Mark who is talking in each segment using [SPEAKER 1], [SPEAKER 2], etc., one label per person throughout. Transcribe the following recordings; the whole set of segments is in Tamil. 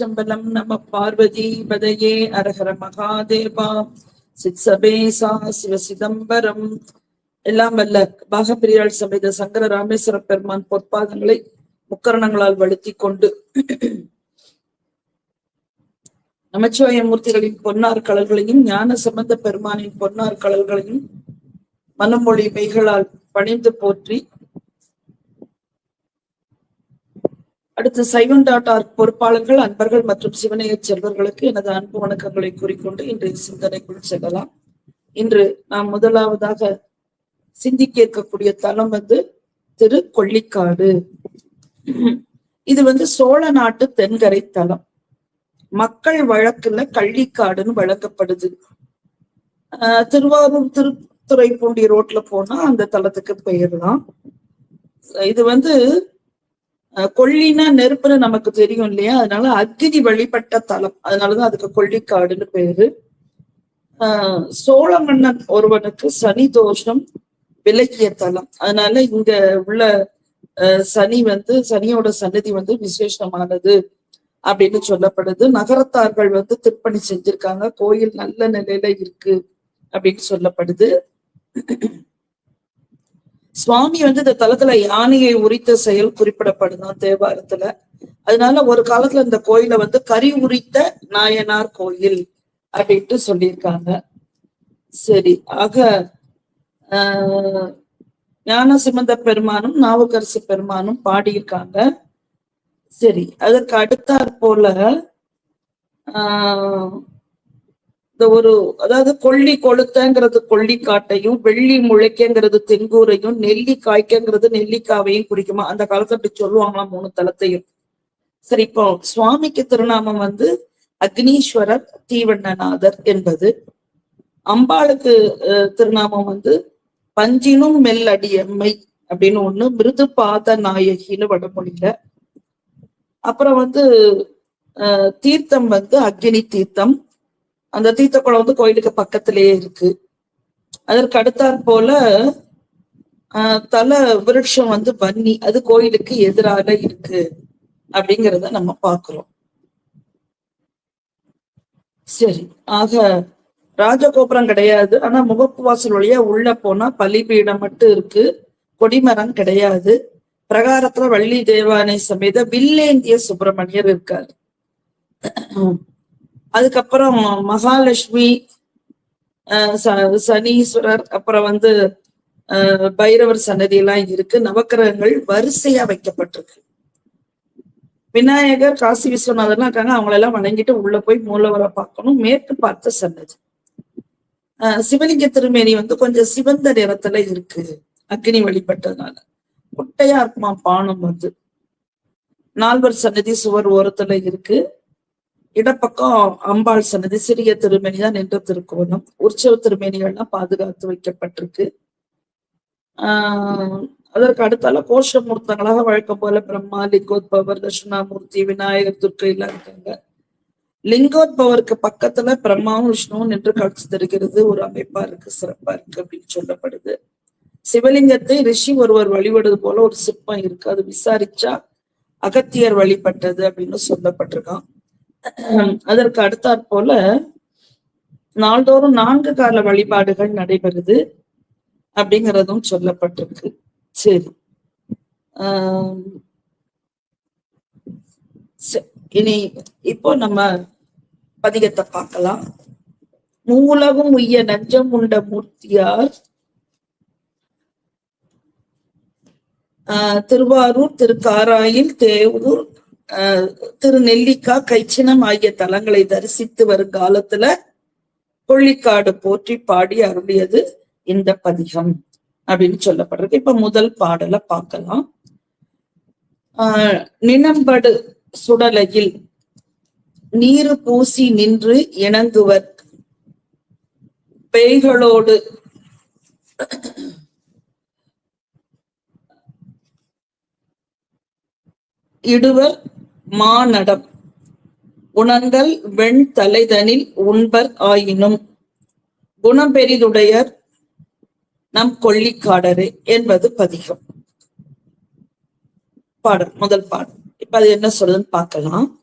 [SPEAKER 1] திருச்சிற்றம்பலம் நம பார்வதி பதையே அரஹர மகாதேவா. சித்சபேசா சிவ சிதம்பரம். எல்லாம் வல்ல பாகப்பிரியாள் சமேத சங்கர ராமேஸ்வர பெருமான் பொற்பாதங்களை முக்கரணங்களால் வழுத்தி கொண்டு நமச்சிவாய மூர்த்திகளின் பொன்னார் கலல்களையும் ஞான சம்பந்த பெருமானின் பொன்னார் கலல்களையும் மனமொழி மெய்களால் பணிந்து போற்றி அடுத்து சைவன் டாட் ஆர்க் பொறுப்பாளர்கள் அன்பர்கள் மற்றும் சிவனைய செல்வர்களுக்கு எனது அன்பு வணக்கங்களை கூறிக்கொண்டு இன்றைய சிந்தனைக்குள் செல்லலாம். இன்று நாம் முதலாவதாக சிந்திக்க இருக்கக்கூடிய தலம் வந்து திரு கொள்ளிக்காடு இது வந்து சோழ நாட்டு தென்கரை தலம் மக்கள் வழக்குல கள்ளிக்காடுன்னு வழங்கப்படுது. ஆஹ் திருவாரூர் திருத்துறைப்பூண்டி ரோட்ல போனா அந்த தலத்துக்கு பெயர்லாம். இது வந்து கொல்லினா நெருப்புன்னு நமக்கு தெரியும் இல்லையா? அதனால அக்னி வழிபட்ட தலம். அதனாலதான் அதுக்கு கொல்லிக்காடுன்னு பேரு. ஆஹ் சோழ மன்னன் ஒருவனுக்கு சனி தோஷம் விலகிய தலம். அதனால இங்க உள்ள அஹ் சனி வந்து சனியோட சன்னதி வந்து விசேஷமானது அப்படின்னு சொல்லப்படுது. நகரத்தார்கள் வந்து திருப்பணி செஞ்சிருக்காங்க. கோயில் நல்ல நிலையில இருக்கு அப்படின்னு சொல்லப்படுது. சுவாமி வந்து இந்த தலத்துல யானையை உரித்த செயல் குறிப்பிடப்படுதான் தேவாரத்துல. அதனால ஒரு காலத்துல இந்த கோயில வந்து கறி உரித்த நாயனார் கோயில் அப்படின்ட்டு சொல்லியிருக்காங்க. சரி ஆக ஆஹ் ஞான சிமந்த பெருமானும் நாவுக்கரசு பெருமானும் பாடியிருக்காங்க. சரி அதற்கு அடுத்தாற் போல ஆஹ் இந்த ஒரு அதாவது கொள்ளி கொளுத்தங்கிறது கொல்லிக்காட்டையும் வெள்ளி முளைக்கங்கிறது தென்கூரையும் நெல்லி காய்க்கங்கிறது நெல்லிக்காவையும் குறிக்குமா? அந்த காலத்துல அப்படி சொல்லுவாங்களாம் மூணு தலத்தையும் சரி இப்போ சுவாமிக்கு திருநாமம் வந்து அக்னீஸ்வரர் தீவண்ணநாதர் என்பது. அம்பாளுக்கு திருநாமம் வந்து பஞ்சினும் மெல்லடியம்மை அப்படின்னு ஒண்ணு மிருது பாத நாயகின்னு வடமொழியில. அப்புறம் வந்து தீர்த்தம் வந்து அக்னி தீர்த்தம் அந்த தீர்த்த குளம் வந்து கோயிலுக்கு பக்கத்திலேயே இருக்கு. அதற்கு அடுத்தாற் போல ஆஹ் தல விருட்சம் வந்து வன்னி அது கோயிலுக்கு எதிராக இருக்கு அப்படிங்கிறத நம்ம பார்க்கிறோம். சரி ஆக ராஜகோபுரம் கிடையாது. ஆனா முகப்பு வாசல் வழியா உள்ள போனா பலிபீடம் மட்டும் இருக்கு. கொடிமரம் கிடையாது. பிரகாரத்துல வள்ளி தேவானை சமேத வில்லேந்திய சுப்பிரமணியர் இருக்காரு. அதுக்கப்புறம் மகாலட்சுமி சனீஸ்வரர் அப்புறம் வந்து பைரவர் சன்னதி எல்லாம் இருக்கு. நவக்கிரகங்கள் வரிசையா வைக்கப்பட்டிருக்கு. விநாயகர் காசி விஸ்வநாதர்லாம் இருக்காங்க. அவங்களெல்லாம் வணங்கிட்டு உள்ள போய் மூலவரை பார்க்கணும். மேற்கு பார்த்த சன்னதி. சிவலிங்க திருமேனி வந்து கொஞ்சம் சிவந்த நிறத்துல இருக்கு. அக்னி வழிபட்டதுனால. குட்டையா இருக்குமா பானம் வந்து. நால்வர் சன்னதி சுவர் ஓரத்துல இருக்கு. இடப்பக்கம் அம்பாள் சன்னதி சிறிய திருமணி தான் நின்ற திருக்கோணம். உற்சவ திருமணிகள்லாம் பாதுகாத்து வைக்கப்பட்டிருக்கு. ஆஹ் அதற்கு அடுத்தால கோஷமூர்த்தங்களாக வழக்கம் போல பிரம்மா லிங்கோத்பவர் தட்சிணாமூர்த்தி விநாயகர் துர்க்கை எல்லாம் இருக்காங்க. லிங்கோத்பவருக்கு பக்கத்துல பிரம்மாவும் விஷ்ணுவும் நின்று காட்சி தருகிறது. ஒரு அமைப்பா இருக்கு சிறப்பா இருக்கு அப்படின்னு சொல்லப்படுது. சிவலிங்கத்தை ரிஷி ஒருவர் வழிபடுவது போல ஒரு சிற்பம் இருக்கு. அது விசாரிச்சா அகத்தியர் வழிபட்டது அப்படின்னு சொல்லப்பட்டிருக்கான் அதற்கு அடுத்தாற் போல நாள்தோறும் நான்கு கால வழிபாடுகள் நடைபெறுது அப்படிங்கிறதும் சொல்லப்பட்டிருக்கு. சரி. ஆஹ் இனி இப்போ நம்ம பதிகத்தை பார்க்கலாம். மூலகும் உய்ய நஞ்சம் உண்ட மூர்த்தியார் ஆஹ் திருவாரூர் திருக்காராயில் தேவூர் ஆஹ் திரு நெல்லிக்கா கைச்சினம் ஆகிய தலங்களை தரிசித்து வரும் காலத்துல கொள்ளிக்காடு போற்றி பாடி அருளியது இந்த பதிகம் அப்படின்னு சொல்லப்படுறது. இப்ப முதல் பாடலை பார்க்கலாம். ஆஹ் நினம்படு சுடலையில் நீரு பூசி நின்று இணங்குவர். பேய்களோடு இடுவர். மானடம். உணர்ந்தல் வெண் தலைதனில் உண்பர் ஆயினும் குணபெரிதுடையர் நம் கொள்ளிக்காடரே என்பது பதிகம். பாடல் முதல் பாடல். இப்ப அது என்ன சொல்லுதுன்னு பார்க்கலாம்.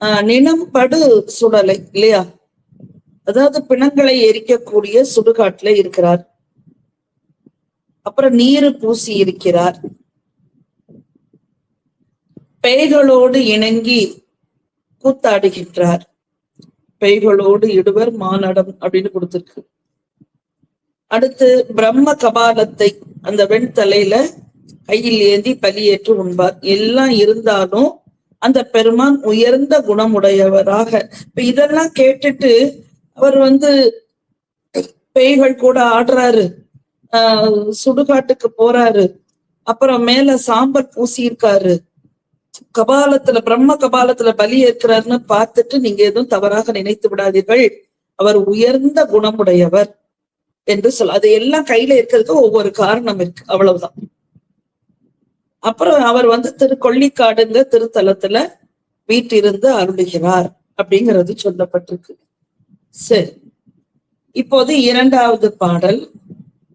[SPEAKER 1] ஆஹ் சுடலை இல்லையா? அதாவது பிணங்களை எரிக்கக்கூடிய சுடுகாட்டுல இருக்கிறார். அப்புறம் நீரு பூசி இருக்கிறார். பேய்களோடு இணங்கி கூத்தாடுகின்றார். பேய்களோடு இடுவர் மானடம் அப்படின்னு கொடுத்திருக்கு. அடுத்து பிரம்ம கபாலத்தை அந்த வெண்தலையில கையில் ஏந்தி பலியேற்று உண்பார். எல்லாம் இருந்தாலும் அந்த பெருமான் உயர்ந்த குணமுடையவராக. இப்ப இதெல்லாம் கேட்டுட்டு அவர் வந்து பேய்கள் கூட ஆடுறாரு. ஆஹ் சுடுகாட்டுக்கு போறாரு. அப்புறம் மேல சாம்பல் பூசியிருக்காரு. கபாலத்துல பிரம்ம கபாலத்துல பலி ஏற்கிறாருன்னு பார்த்துட்டு நீங்க எதுவும் தவறாக நினைத்து விடாதீர்கள். அவர் உயர்ந்த குணமுடையவர் என்று சொல்ல அது எல்லாம் கையில இருக்கிறதுக்கு ஒவ்வொரு காரணம் இருக்கு அவ்வளவுதான். அப்புறம் அவர் வந்து திரு கொள்ளிக்காடுங்க திருத்தலத்துல வீட்டிருந்து அருளுகிறார் அப்படிங்கிறது சொல்லப்பட்டிருக்கு. சரி. இப்போது இரண்டாவது பாடல்.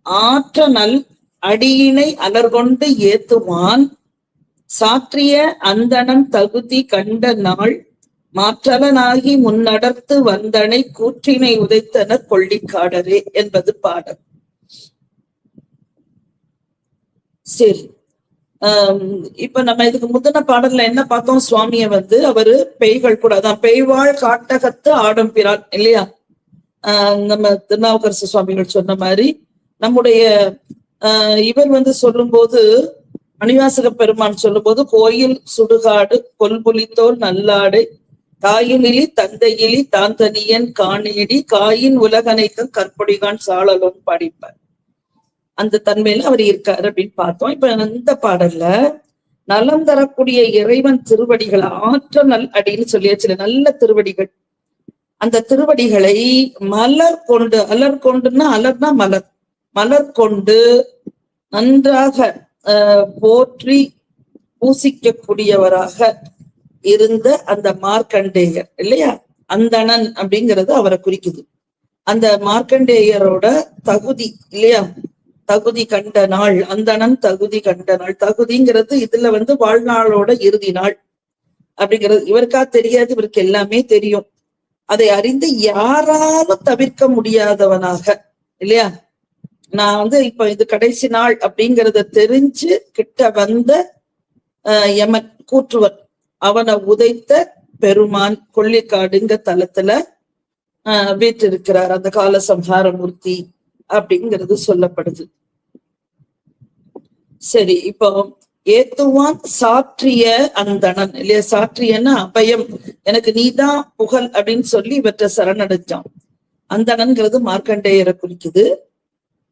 [SPEAKER 1] ஆற்ற நல் அடியினை அலர்கொண்டு ஏத்துவான் சாற்றிய அந்தணம் தகுதி கண்ட நாள் மாற்றவனாகி முன்னடர்த்து வந்தனை கூற்றினை உதைத்தனர் கொள்ளிக்காடரே என்பது பாடல் சரி. ஆஹ் இப்ப நம்ம இதுக்கு முந்தின பாடல்ல என்ன பார்த்தோம்? சுவாமிய வந்து அவரு பேய்கள் கூட அதான் பெய்வாள் காட்டகத்து ஆடும் பிரான் இல்லையா? ஆஹ் நம்ம திருநாவுக்கரசு சுவாமிகள் சொன்ன மாதிரி நம்முடைய ஆஹ் இவர் வந்து சொல்லும்போது மணிவாசக பெருமான் சொல்லும்போது கோயில் சுடுகாடு கொல்புலித்தோல் நல்லாடை தாயினிலி தந்தையிலி தாந்தனியன் காணேடி காயின் உலகனைக்கும் கற்பொடிகான் சாளலும் படிப்பார். அந்த தன்மையில அவர் இருக்காரு அப்படின்னு பார்த்தோம். இப்ப இந்த பாடல்ல நலம் தரக்கூடிய இறைவன் திருவடிகள் ஆற்ற நல் அப்படின்னு சொல்லியாச்சு நல்ல திருவடிகள். அந்த திருவடிகளை மலர் கொண்டு அலர் கொண்டுன்னா அலர்னா மலர். மலர் கொண்டு நன்றாக போற்றி பூசிக்கக்கூடியவராக இருந்த அந்த மார்க்கண்டேயர் இல்லையா? அந்தணன் அப்படிங்கிறது அவரை குறிக்குது. அந்த மார்க்கண்டேயரோட தகுதி இல்லையா? தகுதி கண்ட நாள் அந்தணன் தகுதி கண்ட நாள். தகுதிங்கிறது இதுல வந்து வாழ்நாளோட இறுதி நாள் அப்படிங்கிறது. இவருக்கா தெரியாது இவருக்கு எல்லாமே தெரியும். அதை அறிந்து யாராலும் தவிர்க்க முடியாதவனாக இல்லையா? நான் வந்து இப்ப இது கடைசி நாள் அப்படிங்கறத தெரிஞ்சு கிட்ட வந்த யமன் கூற்றுவர். அவனை உதைத்த பெருமான் கொள்ளிக்காடுங்க தலத்துல ஆஹ் வீற்றிருக்கிறார். அந்த கால சம்ஹாரமூர்த்தி அப்படிங்கிறது சொல்லப்படுது. சரி இப்போ ஏத்துவான் சாற்றிய அந்தணன். இல்லையா சாற்றியன்னா அபயம். எனக்கு நீதான் புகழ் அப்படின்னு சொல்லி இவற்றை சரணடைஞ்சான். அந்தணன்கிறது மார்க்கண்டேயரை குறிக்குது.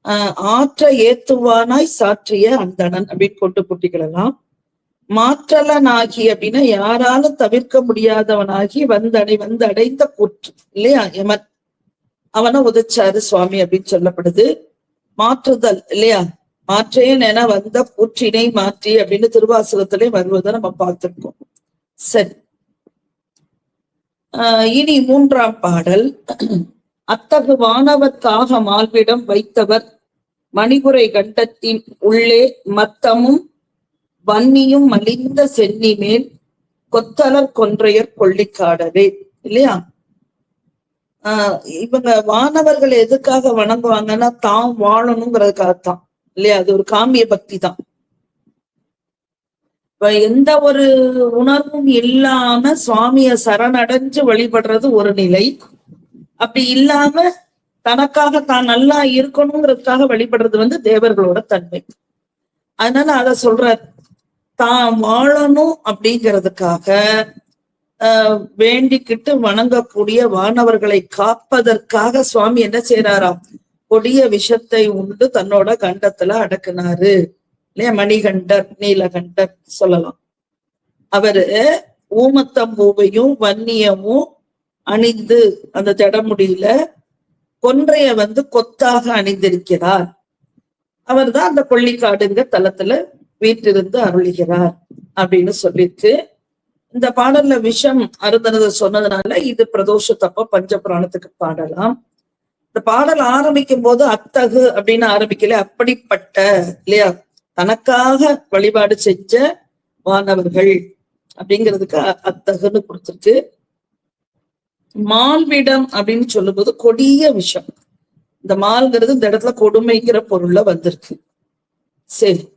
[SPEAKER 1] ஆஹ் ஆற்ற ஏத்துவானாய் சாற்றிய அந்தணன் அப்படின்னு கொண்டு குட்டிகளெல்லாம் மாற்றலனாகி அப்படின்னா யாராலும் தவிர்க்க முடியாதவனாகி வந்தடை வந்து அடைந்த கூற்று இல்லையா? யமன். அவனை உதைச்சாரு சுவாமி அப்படின்னு சொல்லப்படுது. மாற்றுதல் இல்லையா? மாற்றேன் என வந்த கூற்றினை மாற்றி அப்படின்னு திருவாசகத்திலே வருவதை நம்ம பார்த்திருக்கோம். சரி. ஆஹ் இனி மூன்றாம் பாடல். அத்தகு வானவத்தாக மால்விடம் வைத்தவர் மணிபுரை கண்டத்தின் உள்ளே மத்தமும் வன்னியும் மலிந்த சென்னி மேல் கொத்தலர் கொன்றையர் கொள்ளிக்காடவே. இல்லையா? ஆஹ் இவங்க வானவர்கள் எதுக்காக வணங்குவாங்கன்னா தாம் வாழணுங்கிறதுக்காகத்தான். இல்லையா? அது ஒரு காமிய பக்தி தான். இப்ப எந்த ஒரு உணர்வும் இல்லாம சுவாமிய சரணடைஞ்சு வழிபடுறது ஒரு நிலை. அப்படி இல்லாம தனக்காக தான் நல்லா இருக்கணுங்கிறதுக்காக வழிபடுறது வந்து தேவர்களோட தன்மை. அதனால அத சொல்ற தான் வாழணும் அப்படிங்கிறதுக்காக ஆஹ் வேண்டிக்கிட்டு வணங்கக்கூடிய வானவர்களை காப்பதற்காக சுவாமி என்ன செய்யறாராம் கொடிய விஷத்தை உண்டு தன்னோட கண்டத்துல அடக்குனாரு. இல்லையா? மணிகண்டர் நீலகண்டர் சொல்லலாம். அவரு ஊமத்தம்பூவையும் வன்னியமும் அணிந்து அந்த ஜடமுடியில கொன்றைய வந்து கொத்தாக அணிந்திருக்கிறார். அவர் தான் அந்த கொள்ளிக்காடுங்க தலத்துல வீட்டிருந்து அருளுகிறார் அப்படின்னு சொல்லிட்டு இந்த பாடல்ல விஷம் அருந்தனத சொன்னதுனால இது பிரதோஷ தப்ப பஞ்ச புராணத்துக்கு பாடலாம். இந்த பாடல் ஆரம்பிக்கும் போது அத்தகு அப்படின்னு ஆரம்பிக்கல அப்படிப்பட்ட இல்லையா? தனக்காக வழிபாடு செஞ்ச மாணவர்கள் அப்படிங்கிறதுக்கு அத்தகுன்னு கொடுத்துருக்கு. மால்விடம் அப்படின்னு சொல்லும்போது கொடிய விஷம். இந்த மால்ங்கிறது இந்த இடத்துல கொடுமைங்கிற பொருள்ல வந்திருக்கு. சரி.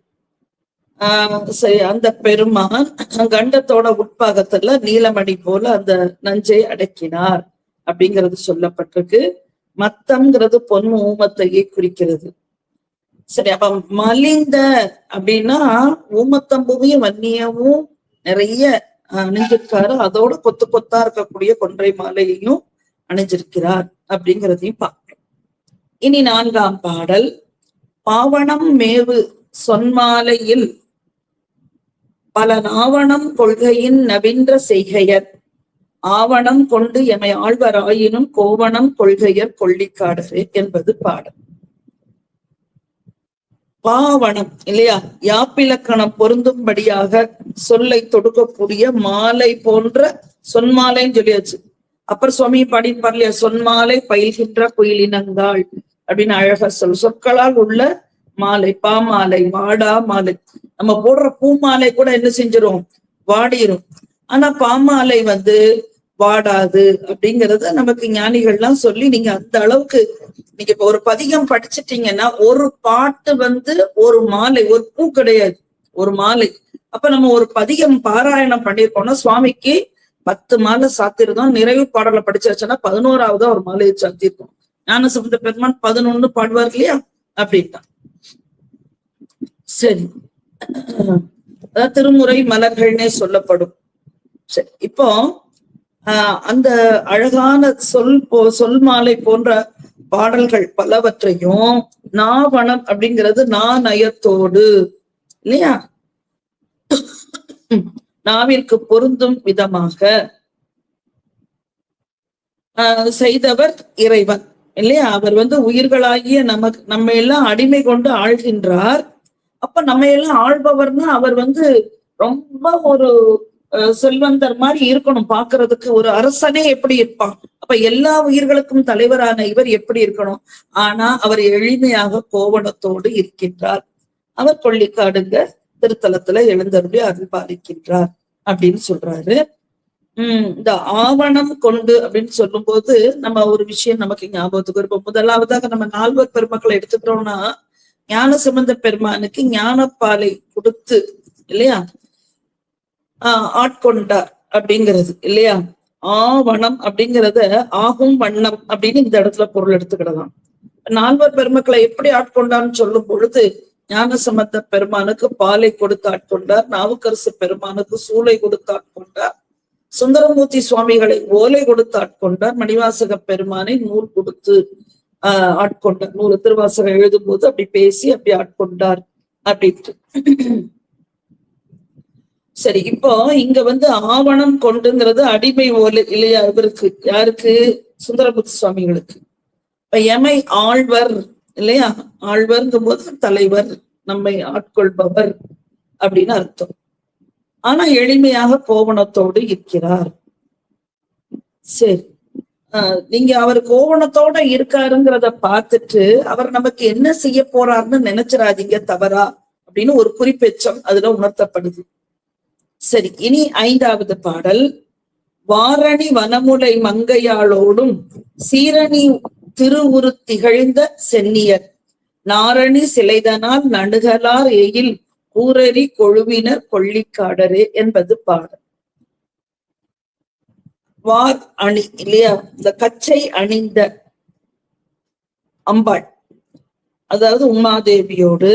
[SPEAKER 1] ஆஹ் சரி அந்த பெருமான் கண்டத்தோட உட்பாகத்துல நீலமணி போல அந்த நஞ்சை அடக்கினார் அப்படிங்கிறது சொல்லப்பட்டிருக்கு. மத்தம்ங்கிறது பொன் ஊமத்தையே குறிக்கிறது. சரி அப்ப மலிந்த அப்படின்னா ஊமத்தம்பூவையும் வன்னியவும் நிறைய அணிஞ்சிருக்காரு. அதோட கொத்து கொத்தா இருக்கக்கூடிய கொன்றை மாலையையும் அணிஞ்சிருக்கிறார் அப்படிங்கிறதையும் பார்க்கிறோம். இனி நான்காம் பாடல். பாவணம் மேவு சொன்மாலையில் பல நாவணம் கொள்கையின் நவீன்ற செய்கையர். ஆவணம் கொண்டு எமை ஆழ்வராயினும் கோவணம் கொள்கையர் கொள்ளிக்காடரு என்பது பாடல். பாவனம் இல்லையா? யாப்பிலக்கணம் பொருந்தும்படியாக சொல்லை தொடுக்கக்கூடிய மாலை போன்ற சொன்மாலைன்னு சொல்லியாச்சு. அப்புறம் சுவாமி பாடிப்பார் இல்லையா சொன்மாலை பயில்கின்ற குயிலினங்காள் அப்படின்னு அழகா சொல் சொற்களால் உள்ள மாலை பாமாலை வாடா மாலை. நம்ம போடுற பூ மாலை கூட என்ன செஞ்சிரும்? வாடிரும். ஆனா பாமாலை வந்து வாடாது அப்படிங்கறத நமக்கு ஞானிகள்லாம் சொல்லி நீங்க அந்த அளவுக்கு நீங்க இப்ப ஒரு பதிகம் படிச்சிட்டீங்கன்னா ஒரு பாட்டு வந்து ஒரு மாலை ஒரு பூ கிடையாது ஒரு மாலை. அப்ப நம்ம ஒரு பதிகம் பாராயணம் பண்ணிருக்கோம்னா சுவாமிக்கு பத்து மாலை சாத்திருந்தோம் நிறைவு பாடலை படிச்சாச்சுன்னா பதினோராவதா ஒரு மாலையை சாத்திருக்கோம் ஞான சம்பந்த பெருமான் பதினொன்னு பாடுவார் இல்லையா? அப்படின்னா சரி. அதாவது திருமுறை மலர்கள்னே சொல்லப்படும். சரி இப்போ ஆஹ் அந்த அழகான சொல் போ சொல் மாலை போன்ற பாடல்கள் பலவற்றையும் நாவனம் அப்படிங்கிறது நாநயத்தோடு இல்லையா? நாவிற்கு பொருந்தும் விதமாக ஆஹ் செய்தவர் இறைவன் இல்லையா? அவர் வந்து உயிர்களாகிய நமக்கு நம்ம எல்லாம் அடிமை கொண்டு ஆள்கின்றார். அப்ப நம்ம எல்லாம் ஆள்பவர்னா அவர் வந்து ரொம்ப ஒரு செல்வந்தர் மாதிரி இருக்கணும். பாக்குறதுக்கு ஒரு அரசனே எப்படி இருப்பான்? அப்ப எல்லா உயிர்களுக்கும் தலைவரான இவர் எப்படி இருக்கணும்? ஆனா அவர் எளிமையாக கோவணத்தோடு இருக்கின்றார். அவர் கொள்ளிக்காடுங்க திருத்தலத்துல எழுந்தருளி அருள் பாலிக்கின்றார் அப்படின்னு சொல்றாரு. உம் இந்த ஆவணம் கொண்டு அப்படின்னு சொல்லும் போது நம்ம ஒரு விஷயம் நமக்கு ஞாபகத்துக்கு இருப்போம் முதலாவதாக நம்ம நால்வர் பெருமக்களை எடுத்துக்கிறோம்னா ஞான சம்பந்த பெருமானுக்கு ஞானப்பாலை கொடுத்து இல்லையா? ஆட்கொண்டார் அப்படிங்கிறது இல்லையா? ஆவணம் அப்படிங்கிறத ஆகும் வண்ணம் அப்படின்னு இந்த இடத்துல பொருள் எடுத்துக்கிடலாம். நால்வர் பெருமக்களை எப்படி ஆட்கொண்டான்னு சொல்லும் பொழுது ஞான சம்பந்த பெருமானுக்கு பாலை கொடுத்து ஆட்கொண்டார் நாவுக்கரசு பெருமானுக்கு சூளை கொடுத்து ஆட்கொண்டார் சுந்தரமூர்த்தி சுவாமிகளை ஓலை கொடுத்து ஆட்கொண்டார் மணிவாசக பெருமானை நூல் கொடுத்து ஆஹ் ஆட்கொண்டார் நூல் திருவாசகம் எழுதும் போது அப்படி பேசி அப்படி ஆட்கொண்டார் அப்படின்ட்டு. சரி இப்போ இங்க வந்து ஆவணம் கொண்டுங்கிறது அடிமை ஓலை இல்லையா இவருக்கு? யாருக்கு? சுந்தரபுத்த சுவாமிகளுக்கு. இப்ப எமை ஆழ்வர் இல்லையா? ஆழ்வர்ங்கும் போது தலைவர் நம்மை ஆட்கொள்பவர் அப்படின்னு அர்த்தம். ஆனா எளிமையாக கோவணத்தோடு இருக்கிறார். சரி. ஆஹ் நீங்க அவர் கோவணத்தோட இருக்காருங்கிறத பார்த்துட்டு அவர் நமக்கு என்ன செய்ய போறாருன்னு நினைச்சிடாதீங்க தவறா அப்படின்னு ஒரு குறிப்பெச்சம் அதுல உணர்த்தப்படுது. சரி இனி ஐந்தாவது பாடல். வாரணி வனமுலை மங்கையாளோடும் சீரணி திருவுரு திகழ்ந்த சென்னியர். நாரணி சிலைதனால் நணுகலார் எயில் கூரறி கொழுவினர் கொள்ளிக்காடரே என்பது பாடல். வார் அணி இல்லையா? இந்த கச்சை அணிந்த அம்பாள். அதாவது உமாதேவியோடு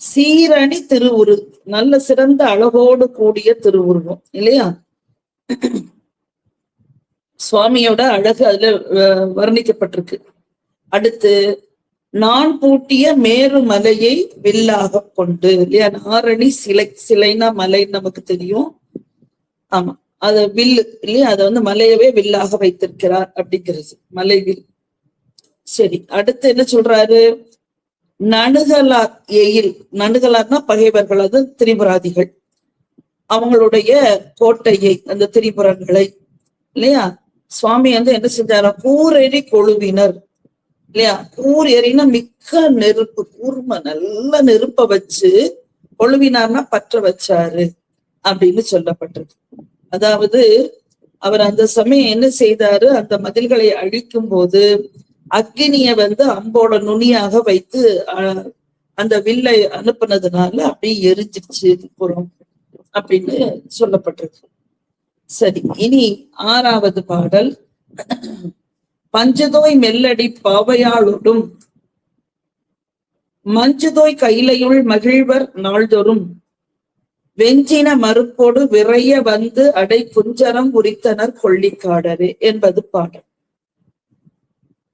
[SPEAKER 1] சீரணி திருவுரு. நல்ல சிறந்த அழகோடு கூடிய திருவுருவம் இல்லையா? சுவாமியோட அழகு அதுல வர்ணிக்கப்பட்டிருக்கு. அடுத்து நான் பூட்டிய மேரு மலையை வில்லாக கொண்டு இல்லையா? நாரணி சிலை சிலைனா மலைன்னு நமக்கு தெரியும். ஆமா அத வில்லு இல்லையா? அதை வந்து மலையவே வில்லாக வைத்திருக்கிறார் அப்படிங்கிறது மலை வில் சரி அடுத்து என்ன சொல்றாரு? நணுகலார் எயில் நணுகலார்னா பகைவர்கள் அது திரிபுராதிகள். அவங்களுடைய கோட்டையை அந்த திரிபுரங்களை இல்லையா? சுவாமி வந்து என்ன செஞ்சாரா கூரெறி கொழுவினர் இல்லையா? கூர் எறினா மிக்க நெருப்பு கூர்ம நல்ல நெருப்ப வச்சு கொழுவினார்னா பற்ற வச்சாரு அப்படின்னு சொல்லப்பட்டது. அதாவது அவர் அந்த சமயம் என்ன செய்தாரு? அந்த மதில்களை அழிக்கும் போது அக்கினிய வந்து அம்போட நுனியாக வைத்து அஹ், அந்த வில்லை அனுப்புனதுனால அப்படியே எரிஞ்சிருச்சு புறம் அப்படின்னு சொல்லப்பட்டிருக்கு. சரி இனி ஆறாவது பாடல். பஞ்சதோய் மெல்லடி பாவையாளோடும் மஞ்சுதோய் கையிலையுள் மகிழ்வர் நாள்தோறும் வெஞ்சின மறுப்போடு விரைய வந்து அடை புஞ்சரம் உரித்தனர் கொள்ளிக்காடரே என்பது பாடல்.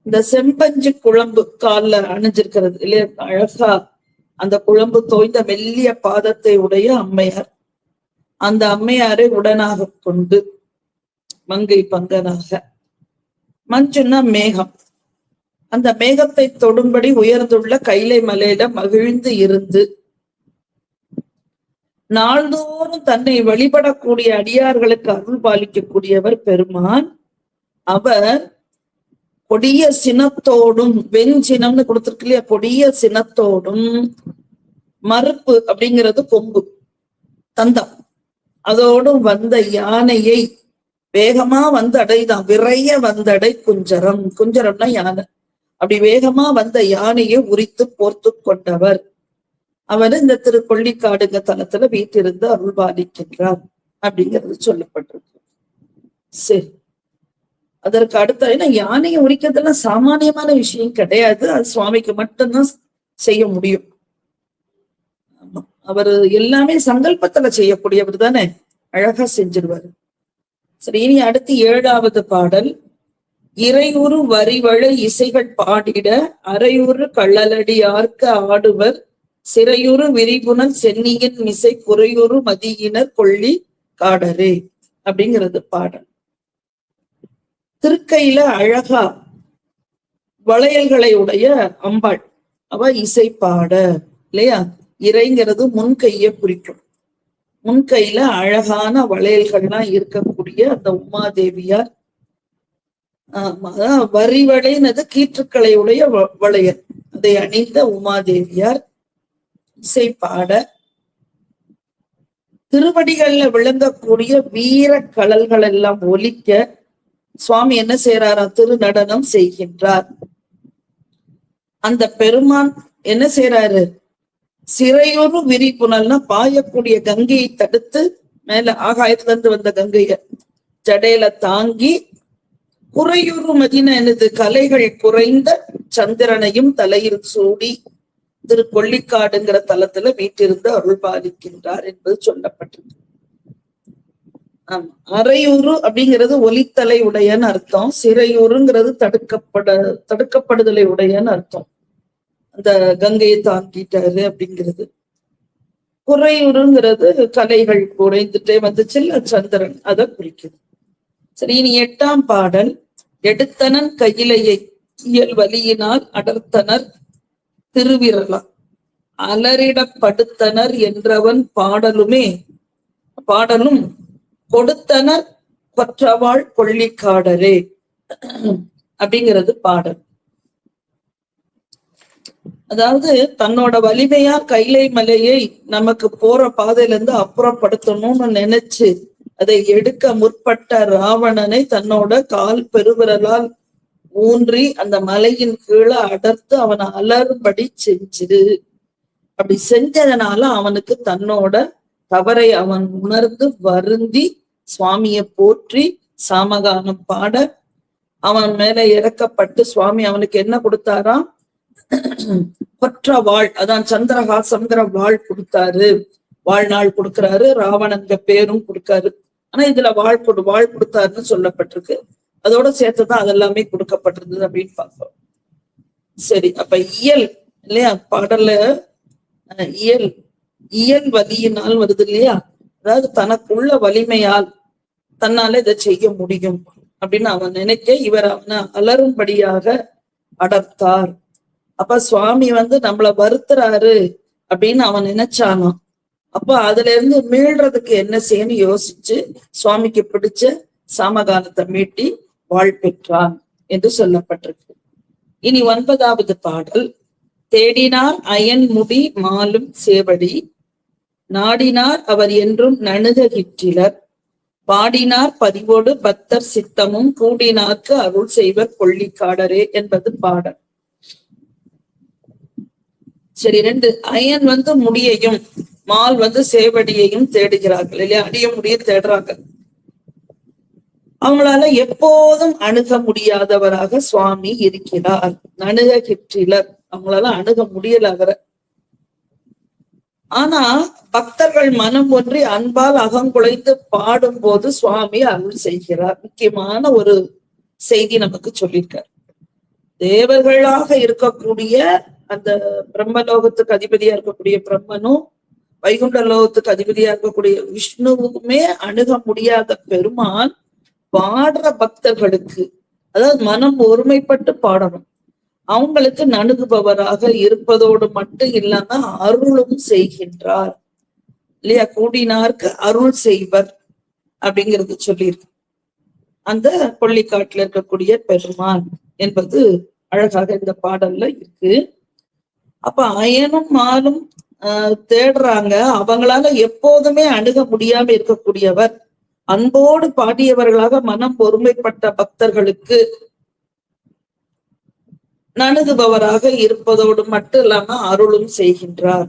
[SPEAKER 1] இந்த செம்பஞ்சு குழம்பு கால்ல அணிஞ்சிருக்கிறது இல்லையா? அழகா அந்த குழம்பு தோய்ந்த மெல்லிய பாதத்தை உடைய அம்மையார். அந்த அம்மையாரை உடனாக கொண்டு மங்கை பங்கனாக. மஞ்சுன்னா மேகம். அந்த மேகத்தை தொடும்படி உயர்ந்துள்ள கைலை மலையில மகிழ்ந்து இருந்து நாள்தோறும் தன்னை வழிபடக்கூடிய அடியார்களுக்கு அருள் பாலிக்கக்கூடியவர் பெருமான். அவர் கொடிய சினத்தோடும் வெஞ்சினம்னு கொடுத்துருக்கு இல்லையா கொடிய சினத்தோடும் மறுப்பு அப்படிங்கிறது கொம்பு தந்தம். அதோடும் வந்த யானையை வேகமா வந்து அடைதான். விரைய வந்தடை குஞ்சரம். குஞ்சரம்னா யானை. அப்படி வேகமா வந்த யானையை உரித்து போர்த்து கொண்டவர். அவர் இந்த திரு கொள்ளிக்காடுங்க தலத்துல வீட்டிலிருந்து அருள்பாலிக்கின்றார் அப்படிங்கிறது சொல்லப்பட்டிருக்கு. சரி. அதற்கு அடுத்த ஏன்னா யானையை உரிக்கிறதெல்லாம் சாமானியமான விஷயம் கிடையாது. அது சுவாமிக்கு மட்டும்தான் செய்ய முடியும். ஆமா. அவரு எல்லாமே சங்கல்பத்துல செய்யக்கூடியவர் தானே. அழகா செஞ்சிருவாரு. சரி இனி அடுத்து ஏழாவது பாடல். இறையுறு வரிவழ இசைகள் பாடிட அரையுறு கள்ளலடியார்க்க ஆடுவர். சிறையுறு விரிகுணல் சென்னியின் மிசை குறையுறு மதியினர் கொள்ளி காடரே. அப்படிங்கிறது பாடல். திருக்கையில அழகா வளையல்களை உடைய அம்பாள். அவ இசைப்பாட இல்லையா? இறைங்கிறது முன்கைய குறிக்கும். முன்கையில அழகான வளையல்கள்லாம் இருக்கக்கூடிய அந்த உமாதேவியார். ஆமா அதான் வரிவளைனது கீற்றுக்களையுடைய வ- வளையல். அதை அணிந்த உமாதேவியார் இசை பாட திருவடிகள்ல விளங்கக்கூடிய வீர கலல்கள் எல்லாம் ஒலிக்க சுவாமி என்ன செய்யறாராம் திருநடனம் செய்கின்றார். அந்த பெருமான் என்ன செய்யறாரு சிறையொரு விரிப்புணல்னா பாயக்கூடிய கங்கையை தடுத்து மேல ஆகாயத்துல இருந்து வந்த கங்கைய ஜடையில தாங்கி குறையுறு மதின எனது கலைகள் குறைந்த சந்திரனையும் தலையில் சூடி திரு கொள்ளிக்காடுங்கிற தலத்துல வீட்டிருந்து அருள் பாலிக்கின்றார் என்பது சொல்லப்பட்டிருக்கு. அரையூறு அப்படிங்கிறது ஒலித்தலை உடையன்னு அர்த்தம். சிறையூருங்கிறது தடுக்கப்பட தடுக்கப்படுதலை உடையன்னு அர்த்தம். அந்த கங்கையை தாங்கிட்டாரு அப்படிங்கிறது. குறையுறுங்கிறது கலைகள் குறைந்துட்டே வந்துச்சுல்ல சந்திரன் அதை குறிக்குது. சரி இனி எட்டாம் பாடல். எடுத்தனன் கையிலையை இயல் வலியினால் அடர்த்தனர் திருவிரலா. அலரிடப்படுத்தனர் என்றவன் பாடலுமே பாடலும் கொடுத்தனர் கொற்றவாள் கொள்ளிக்காடரே. அப்படிங்கிறது பாடல். அதாவது தன்னோட வலிமையா கைலை மலையை நமக்கு போற பாதையில இருந்து அப்புறப்படுத்தணும்னு நினைச்சு அதை எடுக்க முற்பட்ட ராவணனை தன்னோட கால் பெருவிரலால் ஊன்றி அந்த மலையின் கீழே அடர்த்து அவனை அலறும்படி செஞ்சு அப்படி செஞ்சதுனால அவனுக்கு தன்னோட தவறை அவன் உணர்ந்து வருந்தி சுவாமியை போற்றி சாமகானம் பாட அவன் மேல இறக்கப்பட்டு சுவாமி அவனுக்கு என்ன கொடுத்தாராம் கொற்ற வாழ் அதான் சந்திரஹாசங்கிற வாழ் கொடுத்தாரு. வாழ்நாள் கொடுக்கிறாரு. ராவணங்க பேரும் கொடுக்காரு. ஆனா இதுல வாழ் கொடு வாழ் கொடுத்தாருன்னு சொல்லப்பட்டிருக்கு. அதோட சேர்த்துதான் அதெல்லாமே கொடுக்கப்பட்டிருந்தது அப்படின்னு பார்ப்போம். சரி அப்ப இயல் இல்லையா? பாடல்ல இயல். இயல் வலியினால் வருது இல்லையா? அதாவது தனக்குள்ள வலிமையால் தன்னால இதை செய்ய முடியும் அப்படின்னு அவன் நினைக்க இவர் அவனை அலரும்படியாக அடர்த்தார். அப்ப சுவாமி வந்து நம்மள வருத்துறாரு அப்படின்னு அவன் நினைச்சானாம் அப்ப அதுல இருந்து மீள்றதுக்கு என்ன செய்யணும் யோசிச்சு சுவாமிக்கு பிடிச்ச சாமகானத்தை மீட்டி வாழ் பெற்றான் என்று சொல்லப்பட்டிருக்கு. இனி ஒன்பதாவது பாடல். தேடினார் அயன் முடி மாலும் சேவடி நாடினார் அவர் என்றும் நணுகிற்றிலர் பாடினார் பதிவோடு பக்தர் சித்தமும் கூடினார்க்கு அருள் செய்வர் கொள்ளிக்காடரே என்பது பாடல். சரி ரெண்டு. அயன் வந்து முடியையும் மால் வந்து சேவடியையும் தேடுகிறார்கள். இல்லையா? அடிய முடிய தேடுறாங்க அவங்களால எப்போதும் அணுக முடியாதவராக சுவாமி இருக்கிறார். நணுகிற்றிலர் அவங்களால அணுக முடியல அவரை. ஆனா பக்தர்கள் மனம் ஒன்றி அன்பால் அகங்குலைந்து பாடும்போது சுவாமி அருள் செய்கிறார். முக்கியமான ஒரு செய்தி நமக்கு சொல்லியிருக்கார். தேவர்களாக இருக்கக்கூடிய அந்த பிரம்மலோகத்துக்கு அதிபதியா இருக்கக்கூடிய பிரம்மனும் வைகுண்ட லோகத்துக்கு அதிபதியா இருக்கக்கூடிய விஷ்ணுவுக்குமே அணுக முடியாத பெருமான் பாடுற பக்தர்களுக்கு அதாவது மனம் ஒருமைப்பட்டு பாடணும். அவங்களுக்கு நணுகுபவராக இருப்பதோடு மட்டும் இல்லாம அருளும் செய்கின்றார். இல்லையா? கூடினார்க்கு அருள் செய்வர் அப்படிங்கிறது சொல்லியிருக்கு. அந்த கொள்ளிக்காட்டுல இருக்கக்கூடிய பெருமான் என்பது அழகாக இந்த பாடல்ல இருக்கு. அப்ப அயனும் மாலும் தேடுறாங்க. அவங்களால எப்போதுமே அணுக முடியாம இருக்கக்கூடியவர் அன்போடு பாடியவர்களாக மனம் ஒருமைப்பட்ட பக்தர்களுக்கு நணுகுபவராக இருப்பதோடு மட்டும் இல்லாம அருளும் செய்கின்றார்.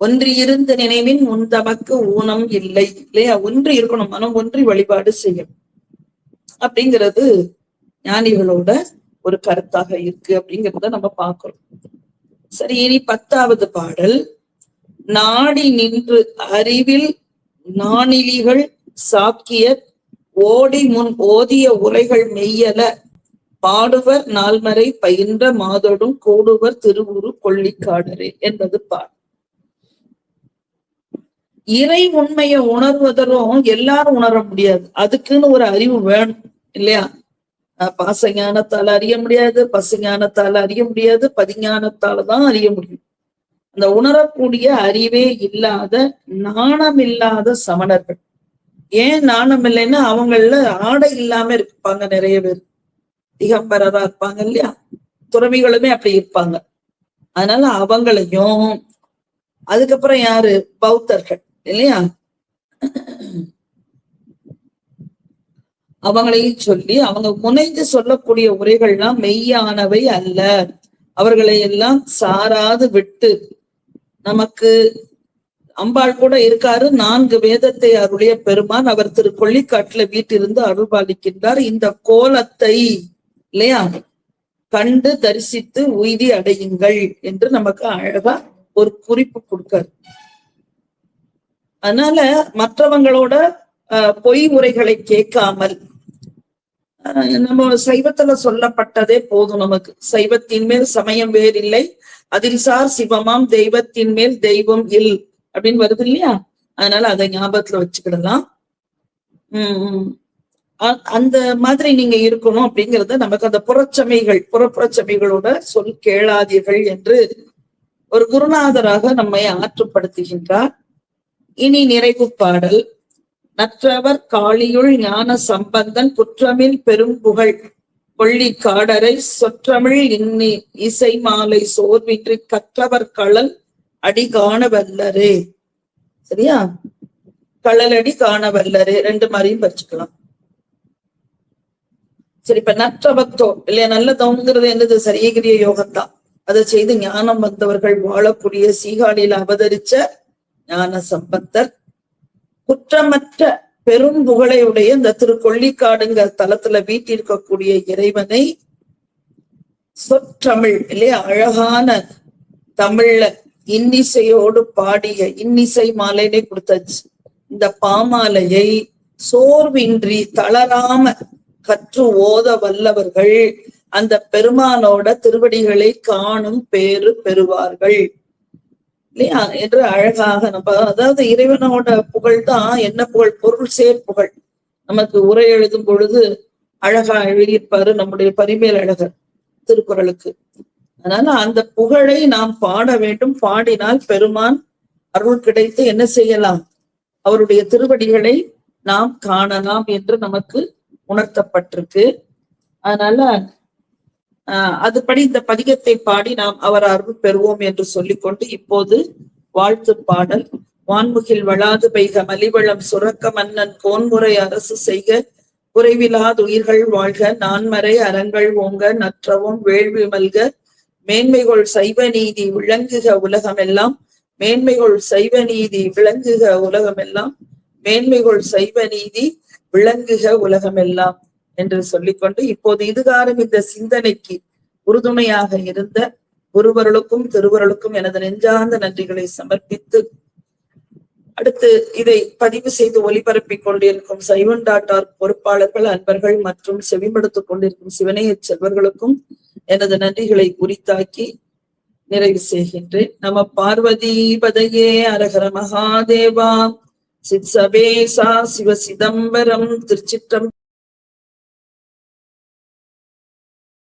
[SPEAKER 1] ஒன்றி இருந்த நினைவின் உன் தமக்கு ஊனம் இல்லை இல்லையா? ஒன்று இருக்கணும் மனம் ஒன்றி வழிபாடு செய்யும் அப்படிங்கிறது ஞானிகளோட ஒரு கருத்தாக இருக்கு அப்படிங்கிறத நம்ம பார்க்கிறோம். சரி இனி பத்தாவது பாடல். நாடி நின்று அறிவில் நாணிலிகள் சாக்கிய ஓடி முன் ஓதிய உரைகள் மெய்யல பாடுவர் நால்மறை பயின்ற மாதோடும் கூடுவர் திருவுரு கொள்ளிக்காடரே என்பது பாடல் இறை உண்மையை உணர்வதரும் எல்லாரும் உணர முடியாது. அதுக்குன்னு ஒரு அறிவு வேணும் இல்லையா? பாசஞானத்தால் அறிய முடியாது பசுஞானத்தால் அறிய முடியாது பதிஞானத்தால தான் அறிய முடியும். அந்த உணரக்கூடிய அறிவே இல்லாத நாணம் இல்லாத சமணர்கள். ஏன் நாணம் இல்லைன்னா அவங்கள ஆடை இல்லாம இருப்பாங்க நிறைய பேர். திகம்பரரா இருப்பாங்க இல்லையா? துறவிகளுமே அப்படி இருப்பாங்க. அதனால அவங்களையும் அதுக்கப்புறம் யாரு? பௌத்தர்கள் இல்லையா? அவங்களையும் சொல்லி அவங்க முனைந்து சொல்லக்கூடிய உரைகள்லாம் மெய்யானவை அல்ல. அவர்களை எல்லாம் சாராது விட்டு நமக்கு அம்பாள் கூட இருக்காரு. நான்கு வேதத்தை அருளிய பெருமான் அவர் திரு கொள்ளிக்காட்டுல வீட்டிலிருந்து அருள்பாலிக்கின்றார். இந்த கோலத்தை இல்லையா? கண்டு தரிசித்து உய்தி அடையுங்கள் என்று நமக்கு அழகா ஒரு குறிப்பு கொடுக்காரு. அதனால மற்றவங்களோட பொய் உரைகளை கேட்காமல் நம்ம சைவத்துல சொல்லப்பட்டதே போதும் நமக்கு. சைவத்தின் மேல் சமயம் வேறில்லை. அதில் சார் சிவமாம் தெய்வத்தின் மேல் தெய்வம் இல் அப்படின்னு வருது இல்லையா? அதனால அதை ஞாபகத்துல வச்சுக்கிடலாம். உம் உம் அந்த மாதிரி நீங்க இருக்கணும் அப்படிங்கறத நமக்கு அந்த புறச்சமைகள் புறப்புறச்சமைகளோட சொல் கேளாதீர்கள் என்று ஒரு குருநாதராக நம்மை ஆற்றுப்படுத்துகின்றார். இனி நிறைவு பாடல். நற்றவர் காளியுள் ஞான சம்பந்தன் குற்றமில் பெரும் புகழ். கொள்ளி காடரை சொற்றமிழ் இன்னி இசை மாலை சோர்வின்றி கற்றவர் களல் அடி காண வல்லரே சரியா? களலடி காண வல்லரே ரெண்டு மாதிரியும் வச்சுக்கலாம். சரி இப்ப நற்றவத்தோ இல்லையா நல்லதோங்கிறது என்னது? சரியகிரிய யோகம்தான். அதை செய்து ஞானம் வந்தவர்கள் வாழக்கூடிய சீகாழியில அவதரிச்ச ஞான சம்பந்தர். குற்றமற்ற பெரும் புகழையுடைய இந்த திருக்கொள்ளிக்காடுங்க தலத்துல வீட்டிருக்கக்கூடிய இறைவனை சொற்றமிழ் இல்லையா அழகான தமிழ்ல இன்னிசையோடு பாடிய இன்னிசை மாலைனே கொடுத்தாச்சு. இந்த பாமாலையை சோர்வின்றி தளராம கற்று ஓத வல்லவர்கள். அந்த பெருமானோட திருவடிகளை காணும் பேரு பெறுவார்கள். இல்லையா? என்று அழகாக நம்ம அதாவது இறைவனோட புகழ் தான் என்ன புகழ்? பொருள் சேர் புகழ். நமக்கு உரை எழுதும் பொழுது அழகா எழுதியிருப்பாரு நம்முடைய பரிமேல் அழகர் திருக்குறளுக்கு. அதனால அந்த புகழை நாம் பாட வேண்டும். பாடினால் பெருமான் அருள் கிடைத்து என்ன செய்யலாம்? அவருடைய திருவடிகளை நாம் காணலாம் என்று நமக்கு உணர்த்தப்பட்டிருக்கு. அதனால ஆஹ் அதுபடி இந்த பதிகத்தை பாடி நாம் அவர் அருள் பெறுவோம் என்று சொல்லிக்கொண்டு இப்போது வாழ்த்து பாடல். வான்முகில் வளாது பெய்க மலிவளம் சுரக்க மன்னன் கோன்முறை அரசு செய்க. குறைவிலாது உயிர்கள் வாழ்க. நான்மறை அறங்கள் ஓங்க நற்றவும் வேள்வி மல்க. மேன்மைகள் சைவ நீதி விளங்குக உலகமெல்லாம். மேன்மைகள் சைவ நீதி விளங்குக உலகமெல்லாம். மேன்மைகள் சைவ நீதி விளங்குக உலகமெல்லாம் என்று சொல்லிக்கொண்டு இப்போது இதுகாரம் இந்த சிந்தனைக்கு உறுதுணையாக இருந்த ஒருவர்களுக்கும் திருவருளுக்கும் எனது நெஞ்சார்ந்த நன்றிகளை சமர்ப்பித்து அடுத்து இதை பதிவு செய்து ஒளிபரப்பிக் கொண்டிருக்கும் சைவன் டாட்டார் பொறுப்பாளர்கள் அன்பர்கள் மற்றும் செவிமடுத்துக் கொண்டிருக்கும் சிவனைய செல்வர்களுக்கும் எனது நன்றிகளை உரித்தாக்கி நிறைவு செய்கின்றேன். நம பார்வதி பதையே அரகர மகாதேவா. சித்சபேசா சிவ சிதம்பரம் திருச்சிற்றம்